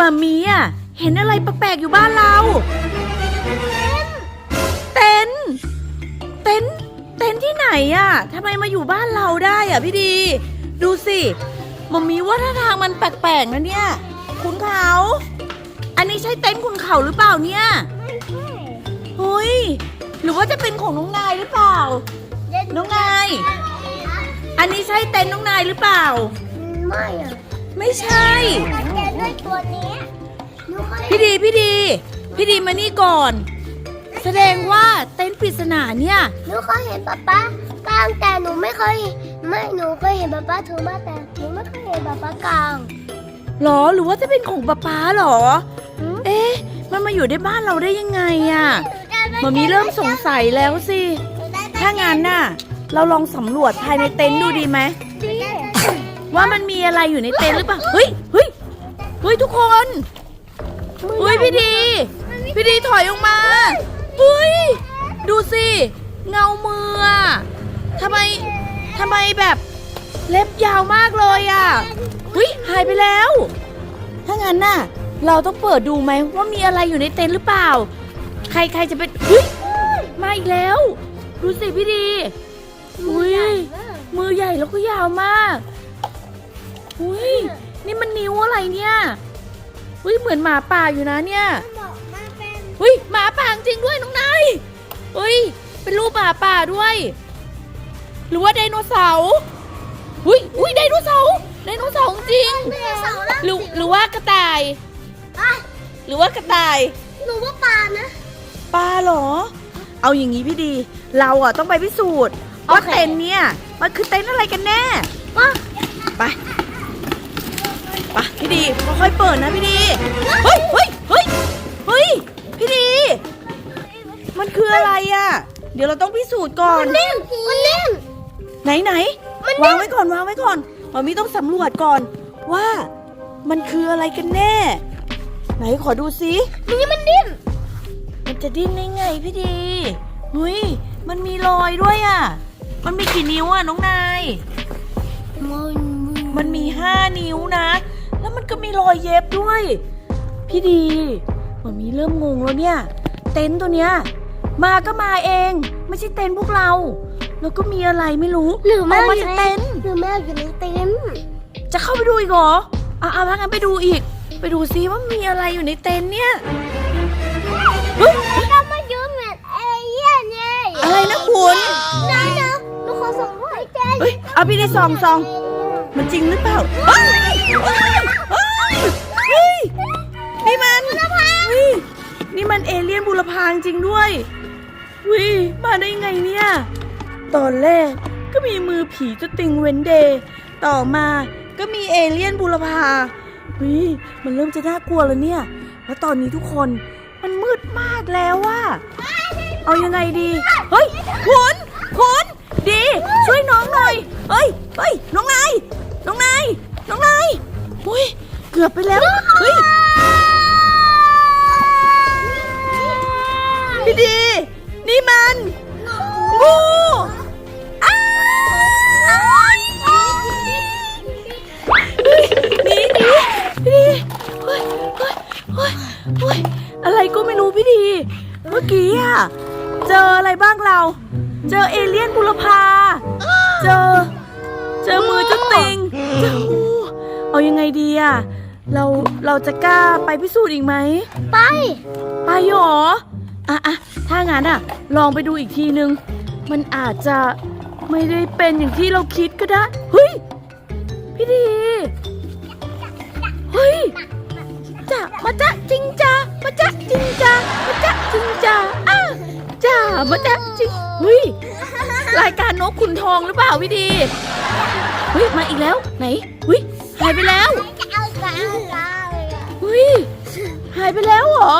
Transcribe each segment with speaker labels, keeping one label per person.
Speaker 1: มามีอะเห็นอะไรแปลกๆอยู่บ้านเรา เต็นท์เต็นท์เต็นท์ที่ไหนอะทำไมมาอยู่บ้านเราได้อะพี่ดี ดูสิมามีว่าท่าทางมันแปลกๆนะเนี่ย คุณเขา อันนี้ใช่เต็นท์คุณเขาหรือเปล่าเนี่ยเฮ้ยหรือว่าจะเป็นของน้องนายหรือเปล่า น้องนาย อันนี้ใช่เต็นท์น้องนายหรือเปล่า
Speaker 2: ไม่อะ
Speaker 1: ไม่ใช่
Speaker 2: แก ด้วยตัวนี้หนูเคย
Speaker 1: พี่ดีพี่ดี พี่ดีมานี่ก่อน แสดงว่าเต็นท์ปริศนาเนี่ย
Speaker 2: หนูเคยเห็นป๊าป๊ากลางแต่หนูไม่เคยไม่หนูเคยเห็นป๊าป๊าถือมาแต่หนูไม่เคยเห็นป๊าป๊ากลาง
Speaker 1: หรอหรือว่าจะเป็นของป๊าป๊าหรอ
Speaker 2: หืม
Speaker 1: เอ๊ะ มันมาอยู่ในบ้านเราได้ยังไงอะมามีเริ่มสงสัยแล้วสิ ถ้างั้นน่ะ เราลองสำรวจภายในเต็นท์ดูดีไหม
Speaker 2: ดี
Speaker 1: ว่ามันมีอะไรอยู่ในเต็นท์หรือเปล่า เฮ้ยเฮ้ย เฮ้ยทุกคนเฮ้ยพี่ดีพี่ดีถอยออกมาเฮ้ยดูสิเงามืออะทำไมทำไมแบบเล็บยาวมากเลยอะเฮ้ยหายไปแล้ว ถ้างั้นน่ะ เราต้องเปิดดูไหมว่ามีอะไรอยู่ในเต็นท์หรือเปล่า ใครใครจะเป็นเฮ้ยมาอีกแล้ว ดูสิพี่ดีอุ้ยมือใหญ่แล้วก็ยาวมากอุ้ย นี่มันนิ้วอะไรเนี่ยอุ้ยเหมือนหมาป่าอยู่นะเนี่ย
Speaker 2: บอกมาเป็น
Speaker 1: อุ้ยหมาป่าจริงด้วยน้องนายอุ้ยเป็นรูปหมาป่าด้วย หรือว่าไดโนเสาร์อุ้ยอุ้ยไดโนเสาร์ไดโนเสาร์จริง
Speaker 2: ไดโนเสาร์ล่าง
Speaker 1: หรือหรือว่ากระต่าย
Speaker 2: อะ
Speaker 1: หรือว่ากระต่าย
Speaker 2: หนูว่าปลานะ
Speaker 1: ปลาเหรอ เอาอย่างนี้พี่ดี เราอะต้องไปพิสูจน์ว่า
Speaker 2: โอเค
Speaker 1: เต็นท์เนี่ย มันคือเต็นท์อะไรกันแน่
Speaker 2: ว่า
Speaker 1: ไป ไปพี่ดีค่อยๆเปิดนะพี่ดีเฮ้ยเฮ้ยเฮ้ยเฮ้ยพี่ดี มันคืออะไรอะ เดี๋ยวเราต้องพิสูจน์ก่อน
Speaker 2: มันนิ่มมันนิ่ม
Speaker 1: ไหนไหน
Speaker 2: มันนิ่ม
Speaker 1: วางไว้ก่อนวางไว้ก่อนมามีต้องสำรวจก่อนว่ามันคืออะไรกันแน่ ไหนขอดูซิ
Speaker 2: นี่มันนิ่ม
Speaker 1: มันจะดิ้นได้ไงพี่ดีเฮ้ยมันมีรอยด้วยอะ มันมีกี่นิ้วอะน้องนาย
Speaker 2: มัน
Speaker 1: มันมีห้านิ้วนะแล้ว มันก็มีรอยเย็บด้วย พี่ดีมันมีเริ่มงงแล้วเนี่ย เต็นท์ตัวเนี้ยมาก็มาเอง ไม่ใช่เต็นท์พวกเรา แล้วก็มีอะไรไม่รู้
Speaker 2: หรือแม่
Speaker 1: ออกมา
Speaker 2: อยู่
Speaker 1: จาก
Speaker 2: ใน
Speaker 1: เต็นท์
Speaker 2: หรือแม่อยู่ในเต็นท์
Speaker 1: จะเข้าไปดูอีกเหรออะอะพักงั้นไปดูอีก ไปดูซิว่ามีอะไรอยู่ในเต็นท์เนี่ยเฮ้ย
Speaker 2: ก็มายืมเหมือนเอเลี่ยนไง
Speaker 1: อะไรนะคุณ
Speaker 2: นะนะหนูขอส่งรูปให้เจ๊
Speaker 1: เฮ้ยเอาพี่ได้ซองซองมันจริงหรือเปล่า มันเอเลี่ยนบุรพาจริงด้วยวิมาได้ไงเนี่ย ตอนแรกก็มีมือผีจะติงเวนเดย์ต่อมาก็มีเอเลี่ยนบุรพาวิมันเริ่มจะน่ากลัวแล้วเนี่ย แล้วตอนนี้ทุกคนมันมืดมากแล้วว่า เอายังไงดี เฮ้ยคุณคุณดี ช่วยน้องหน่อย เฮ้ยเฮ้ยน้องนายน้องนายน้องนายอุ้ยเกือบไปแล้ว เฮ้ยเฮ้ยอะไรก็ไม่รู้พี่ดี เมื่อกี้อะเจออะไรบ้างเรา เจอเอเลี่ยนบุรพา เจอ เจอมือเจ้าติงเจองูเอายังไงดีอะเราเราจะกล้าไปพิสูจน์อีกไหม
Speaker 2: ไป
Speaker 1: ไปหรออะอะถ้างั้นอะลองไปดูอีกทีนึง มันอาจจะไม่ได้เป็นอย่างที่เราคิดก็ได้ เฮ้ย พี่ดี เฮ้ย จ้ามาจ้าจริงจ้ามาจ้าจริงจ้ามาจ้าจริงจ้าอ้าจ้ามาจ้าจริงเฮ้ยรายการนกขุนทองหรือเปล่าพี่ดีเฮ้ยมาอีกแล้วไหนเฮ้ยหายไปแล้ว
Speaker 2: จะเอากาวกาว
Speaker 1: เฮ้ยหายไปแล้วเหรอ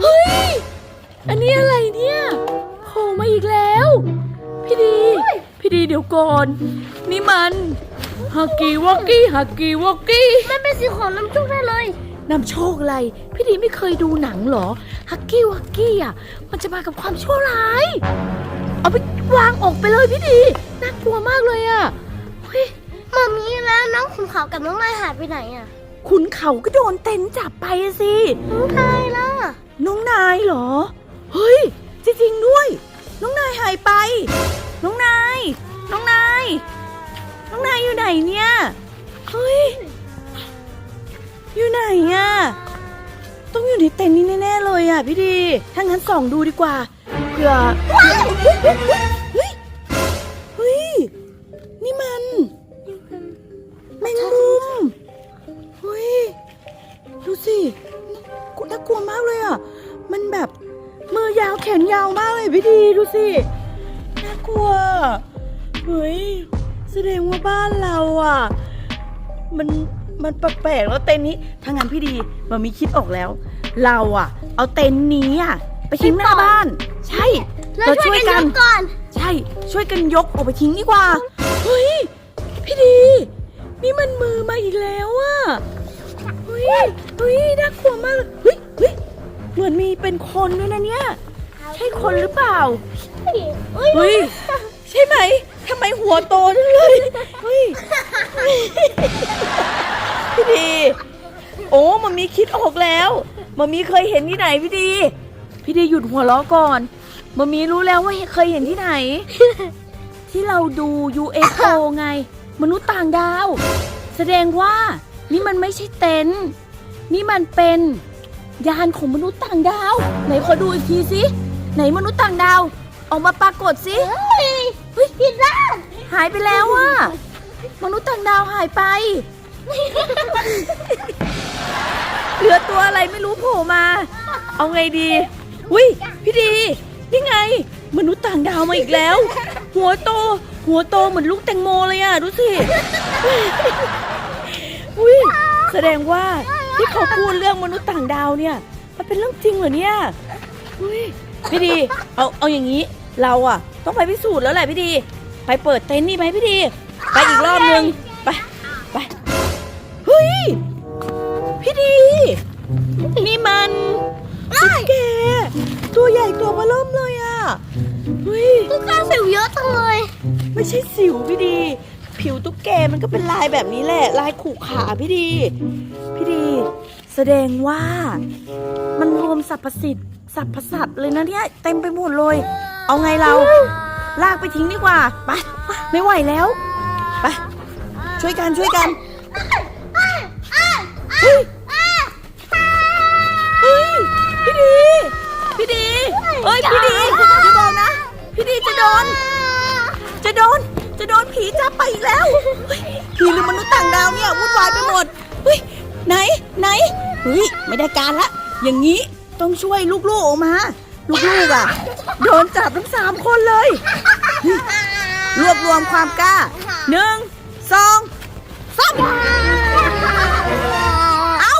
Speaker 1: เฮ้ยอันนี้อะไรเนี่ยโผล่มาอีกแล้ว พี่ดี พี่ดีเดี๋ยวก่อน นี่มัน ฮักกี้วอกกี้ฮักกี้วอกกี้
Speaker 2: มันเป็นสิ่งของน้ำจุกได้เลย
Speaker 1: นำโชคอะไร พี่ดีไม่เคยดูหนังเหรอ ฮักกี้วักกี้อะ มันจะมากับความชั่วร้าย เอาไปวางออกไปเลยพี่ดี น่ากลัวมากเลยอะเฮ้ย
Speaker 2: มามีแล้วน้องขุนเขากับน้องนายหายไปไหนอะ
Speaker 1: ขุนเขาก็โดนเต็นท์จับไปอะสิ
Speaker 2: น้องนายล่ะ
Speaker 1: น้องนายเหรอ เฮ้ย จริงๆด้วย น้องนายหายไป น้องนาย น้องนายน้ อยู่ไหนเนี่ยเฮ้ยอยู่ไหนอะต้องอยู่ในเต็นท์นี้แน่ๆเลยอะพี่ดีถ้างั้นส่องดูดีกว่าเผื่อเฮ้ยเฮ้ยนี่มันแมงมุมเฮ้ยดูสิกูน่ากลัวมากเลยอะมันแบบมือยาวแขนยาวมากเลยพี่ดีดูสิน่ากลัวเฮ้ย แสดงว่าบ้านเราอะ มันมันแปลกๆแล้วเต็นท์นี้ถ้างั้นพี่ดีมันมีคิดออกแล้ว เราอะ เอาเต็นท์นี้อะไปทิ้งหน้าบ้าน ใช่
Speaker 2: เราช่วยกันยกก่อน
Speaker 1: ใช่ ช่วยกันยกออกไปทิ้งดีกว่าเฮ้ยพี่ดี นี่มันมือมาอีกแล้วอะเฮ้ยเฮ้ยน่ากลัวมากเลยเฮ้ยเฮ้ยเหมือนมีเป็นคนด้วยนะเนี่ย ใช่คนหรือเปล่า
Speaker 2: เฮ้ย
Speaker 1: เฮ้ยใช่ไหม ทำไมหัวโตจังเลยเฮ้ยพี่ดี โอ้มันมีคิดออกแล้วมันมีเคยเห็นที่ไหนพี่ดี พี่ดีหยุดหัวเราะก่อนมันมีรู้แล้วว่าเคยเห็นที่ไหน ที่เราดู UFO ไง มนุษย์ต่างดาว แสดงว่านี่มันไม่ใช่เต็นท์นี่มันเป็นยานของมนุษย์ต่างดาว ไหนขอดูอีกทีสิไหนมนุษย์ต่างดาว ออกมาปรากฏสิ
Speaker 2: เฮ้ยเฮ้ยผิดด้าน
Speaker 1: หายไปแล้วอะมนุษย์ต่างดาวหายไป เหลือตัวอะไรไม่รู้โผล่มา เอาไงดีอุ้ยพี่ดี นี่ไง มนุษย์ต่างดาวมาอีกแล้ว หัวโต หัวโตเหมือนลูกแตงโมเลยอะดูสิอุ้ยแสดงว่าที่เขาพูดเรื่องมนุษย์ต่างดาวเนี่ย มันเป็นเรื่องจริงเหรอเนี่ยอุ้ยพี่ดี เอาเอาอย่างนี้ เราอะต้องไปพิสูจน์แล้วแหละพี่ดี ไปเปิดเต็นท์นี่ไหมพี่ดี ไปอีกรอบนึง ไปไปเฮ้ยพี่ดี นี่มันตุ๊กแกตัวใหญ่ตัวมาเริ่มเลยอะเฮ้ย
Speaker 2: ตุ๊กตาสิวเยอะจังเลย
Speaker 1: ไม่ใช่สิวพี่ดี ผิวตุ๊กแกมันก็เป็นลายแบบนี้แหละ ลายขู่ขาพี่ดี พี่ดี แสดงว่า มันรวมสรรพสิทธิ์สรรพสัตว์เลยนะเนี่ยเต็มไปหมดเลย เอาไงเรา ลากไปทิ้งดีกว่า ไป ไม่ไหวแล้ว ไป ช่วยกันช่วยกันเฮ้ยเฮ้ยพี่ดี พี่ดี เฮ้ย พี่ดีอย่าบอกนะ พี่ดีจะโดน จะโดน จะโดนผีจับไปอีกแล้วเฮ้ยผีหรือมนุษย์ต่างดาวเนี่ยวุ่นวายไปหมดเฮ้ยไหนไหนเฮ้ยไม่ได้การละ อย่างนี้ต้องช่วยลูกๆออกมา ลูกๆอะ โดนจับทั้งสามคนเลยเฮ้ยรวบรวมความกล้าหนึ่งสองสามเอ้า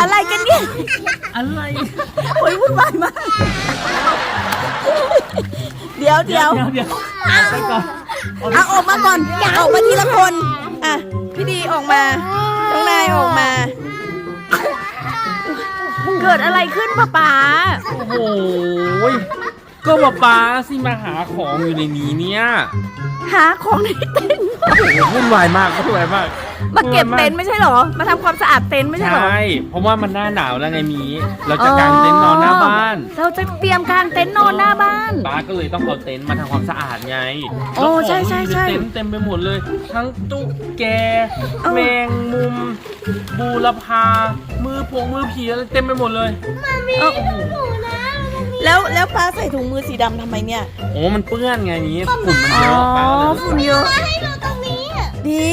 Speaker 1: อะไรกันเนี่ย
Speaker 3: อะไร
Speaker 1: โอ้ยวุ่นวายมากเดี๋ยวเดี๋ยว
Speaker 3: เดี๋ยวเดี๋ยวเอาไปก่อน
Speaker 1: เอาออกมาก่อนออกมาทีละคน อะ พี่ดีออกมาน้องนายออกมา เกิดอะไรขึ้นป้าป๋า
Speaker 3: โอ้โหยก็มาป้าสิมาหาของอยู่ในนี้เนี่ย
Speaker 1: หาของในเต็นท์
Speaker 3: โอ้โหวุ่นวายมากวุ่นวายมาก
Speaker 1: มาเก็บเต็นท์ไม่ใช่เหรอ มาทำความสะอาดเต็นท์ไม่ใช่เหรอ
Speaker 3: ใช่ เพราะว่ามันหน้าหนาวแล้วไงมี เราจะกางเต็นท์นอนหน้าบ้าน
Speaker 1: เราจะเตรียมกางเต็นท์นอนหน้าบ้าน
Speaker 3: ป้าก็เลยต้องเอาเต็นท์มาทำความสะอาดไง
Speaker 1: โอ้ใช่ใช่ใช่
Speaker 3: แล้วของมันอยู่ในเต็นท์เต็มไปหมดเลย ทั้งตุ๊กแก
Speaker 1: เออ
Speaker 3: แมงมุม บูรพา มือพงมือผีอะไรเต็มไปหมดเลย
Speaker 1: เอ้าแล้วแล้วป้าใส่ถุงมือสีดำทำไมเนี่ย
Speaker 3: โอ้มันเปื้อนไงนี้ฝุ่นมันเยอะป้าก็เลย
Speaker 1: ฝุ่นเยอะ
Speaker 2: ให้เราตรงนี้อะ
Speaker 1: ดี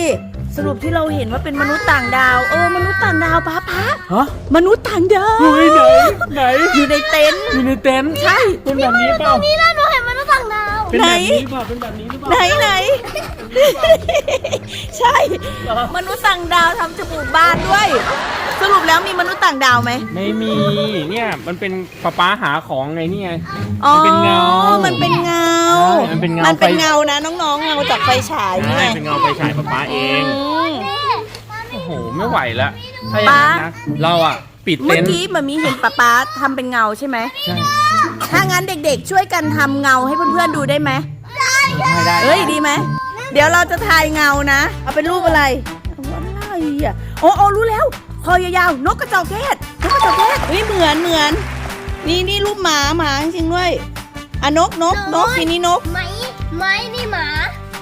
Speaker 1: สรุปที่เราเห็นว่าเป็นมนุษย์ต่างดาว เออ มนุษย์ต่างดาวป้าป้า
Speaker 3: ฮะ
Speaker 1: มนุษย์ต่างดาว
Speaker 3: เฮ้ยไหนไหน
Speaker 1: อยู่ในเต็นท์
Speaker 3: อยู่ในเต็นท์ใช่เป็นแบบนี้เปล่า
Speaker 2: นี่นะหนูางดาว
Speaker 3: เป็นแบบนี้หรือเปล่าเป็นแบบนี้หรือเปล่า
Speaker 1: ไหนไหน ใช่ มนุษย์ต่างดาวทำจมูกบานด้วย สรุปแล้วมีมนุษย์ต่างดาวไหม
Speaker 3: ไม่มีเนี่ยมันเป็นป้าป้าหาของไงนี่ไง
Speaker 1: อ๋อ
Speaker 3: มันเป็นเงา
Speaker 1: มันเป็นเงา
Speaker 3: ใช่มันเป็นเงา
Speaker 1: มันเป็น
Speaker 3: ไฟ
Speaker 1: เงานะ น้องๆ เงาจากไฟฉายนี่
Speaker 3: ใช่
Speaker 1: ไง
Speaker 3: เป็นเงาไฟฉายป้าป้าเอง
Speaker 1: อืม
Speaker 3: โอ้โห ไม่ไหวแล้วถ้าอย่างนั้นนะ เราอะ ปิด
Speaker 1: เมื่
Speaker 3: เต็
Speaker 1: อน
Speaker 3: ท์
Speaker 1: กี้มันมีเห็นป๊าป๊าทำเป็นเงาใช่ไหม
Speaker 3: ใช่
Speaker 1: ถ้างั้นเด็กๆ ช่วยกันทำเงาให้เพื่อนๆดูได้ไหม
Speaker 3: ไม่ได้
Speaker 1: เอ้ยดีไหม
Speaker 2: แน่
Speaker 1: เดี๋ยวเราจะทายเงานะ เอาเป็นรูปอะไรเอาอะไรอะโอ้โอ้รู้แล้ว คอยาวๆ นกกระจอกเทศนกกระจอกเทศเฮ้ยเหมือนเหมือน นี่นี่รูปหมาหมาจริงๆด้วยอะนกนกนกทีนี้นก
Speaker 2: ไหมไหมนี่หมา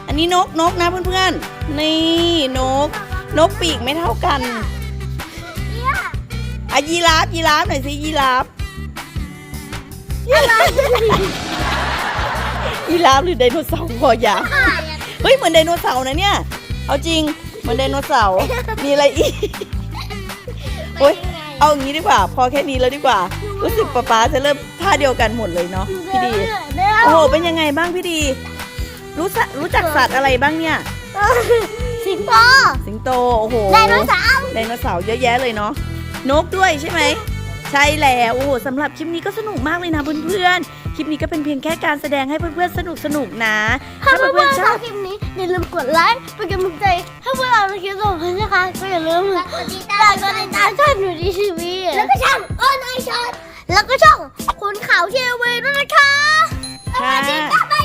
Speaker 1: อันนี้นกนกนะเพื่อนๆ นี่นก นกปีกไม่เท่ากัน
Speaker 2: เนี่ย
Speaker 1: อะยีราฟยีราฟหน่อยสิยีราฟ ยีราฟหรือไดโนเสาร์คอยาว
Speaker 2: อะไรอะ
Speaker 1: เฮ้ยเหมือนไดโนเสาร์นะเนี่ย เอาจริงเหมือนไดโนเสาร์มีอะไรอีกโอ๊ยเอาอย่างนี้ดีกว่า พอแค่นี้แล้วดีกว่า รู้สึกป๊าป๊าจะเริ่มท่าเดียวกันหมดเลยเนาะพี่ดีโอ้โหเป็นยังไงบ้างพี่ดี รู้สัรู้จักสัตว์อะไรบ้างเนี่ย
Speaker 2: สิงโต
Speaker 1: สิงโตโอ้โห
Speaker 2: ไดโนเสาร์
Speaker 1: ไดโนเสาร์เยอะแยะเลยเนาะนกด้วยใช่ไหม ใช่แล้วโอ้โหสำหรับคลิปนี้ก็สนุกมากเลยนะเพื่อนๆ คลิปนี้ก็เป็นเพียงแค่การแสดงให้เพื่อนๆสนุกสนุกๆนะ
Speaker 2: ถ้า
Speaker 1: ถ้า
Speaker 2: เพื่
Speaker 1: เพื่
Speaker 2: อ
Speaker 1: อนน
Speaker 2: ๆ
Speaker 1: ๆ
Speaker 2: ช
Speaker 1: ช
Speaker 2: อ
Speaker 1: อ
Speaker 2: บบคลิปนี้อย่าลืมกดไลค์เป็นกำลังใจให้พวกเราในคลิปต่อไปนะคะก็อย่าลืมกดติดตามกดติดตามช่องหนูดีทีวีแล้วก็ช่องออนไอช็อตแล้วก็ช่องคุณเขาเทวีด้วยนะคะ
Speaker 1: ค่ะ